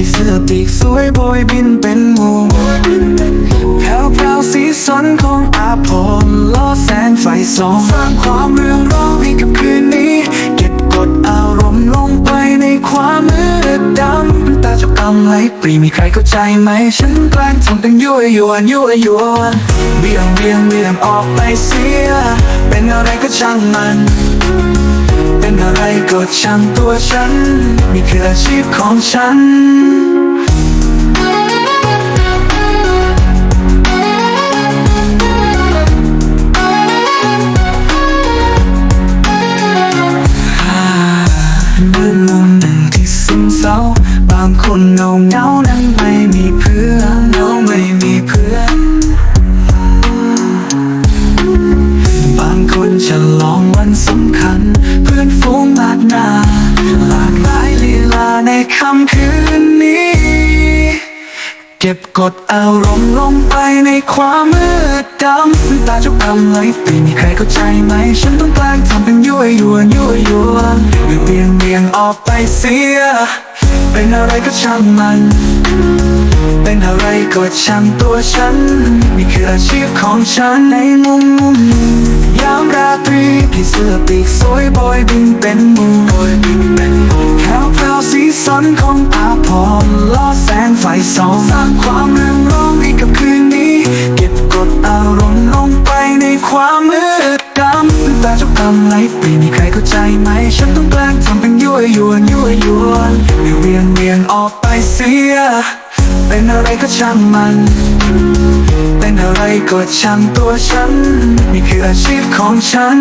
ผีเสื้อตีกสวยโบยบินเป็นวงแผ่วๆสีสันของอาพรล้อแสงไฟสองสร้างความเรื่องร้องให้กับคืนนี้ เก็บกดอารมณ์ลงไปในความมืดดำตาเจ้ากรรมไหลปรีมีใครเข้าใจไหม ฉันแกล้งทำตัวนยั่วยวนยั่วยวนเบี่ยงเบี่ยงเบี่ยงออกไปเสีย เป็นอะไรก็ช่างมัน เป็นอะไรก็ช่างตัวฉันนี่คืออาชีพของฉันเมื่มมหนึ่งที่ซึมเศร้าบางคนเงาเงานั้นไม่มีเพื่อนเหงาไม่มีเพื่อน บางคนฉลอ ในค่ำคืนนี้ เก็บกดอารมณ์ลงไปในความมืดดำตาจุกดำไหลปีมีใครเข้าใจไหม ฉันต้องแกล้งทำเป็นยั่วยวนยั่วยวนเวียงเวียงออกไปเสีย เป็นอะไรก็ช่างมัน เป็นอะไรก็ช่างตัวฉัน นี่คืออาชีพของฉันในมุมมุมยามราตรีพี่เสื้อปีกสวยบอยบินเป็นมูบอยบิน จ้ากำไหลปรีมีใครเข้าใจไหม ฉันต้องแกล้งทำเป็นยั่วยวนยั่วยวนเวียงเวียนเวียนออกไปเสีย เป็นอะไรก็ช่างมัน เป็นอะไรก็ช่างตัวฉัน นี่คืออาชีพของฉัน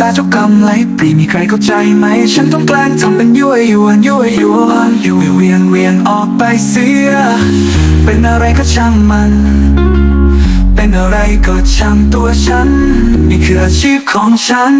ตาเจ้ากำไหลปรีมีใครเข้าใจไหม ฉันต้องแกล้งทำเป็นยั่วยวนยั่วยวนยั่วเวียงเวียงออกไปเสีย เป็นอะไรก็ช่างมัน เป็นอะไรก็ช่างตัวฉัน นี่คืออาชีพของฉัน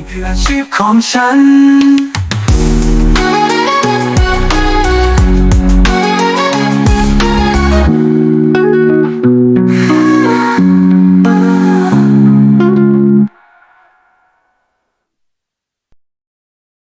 นี่คืออาชีพของฉัน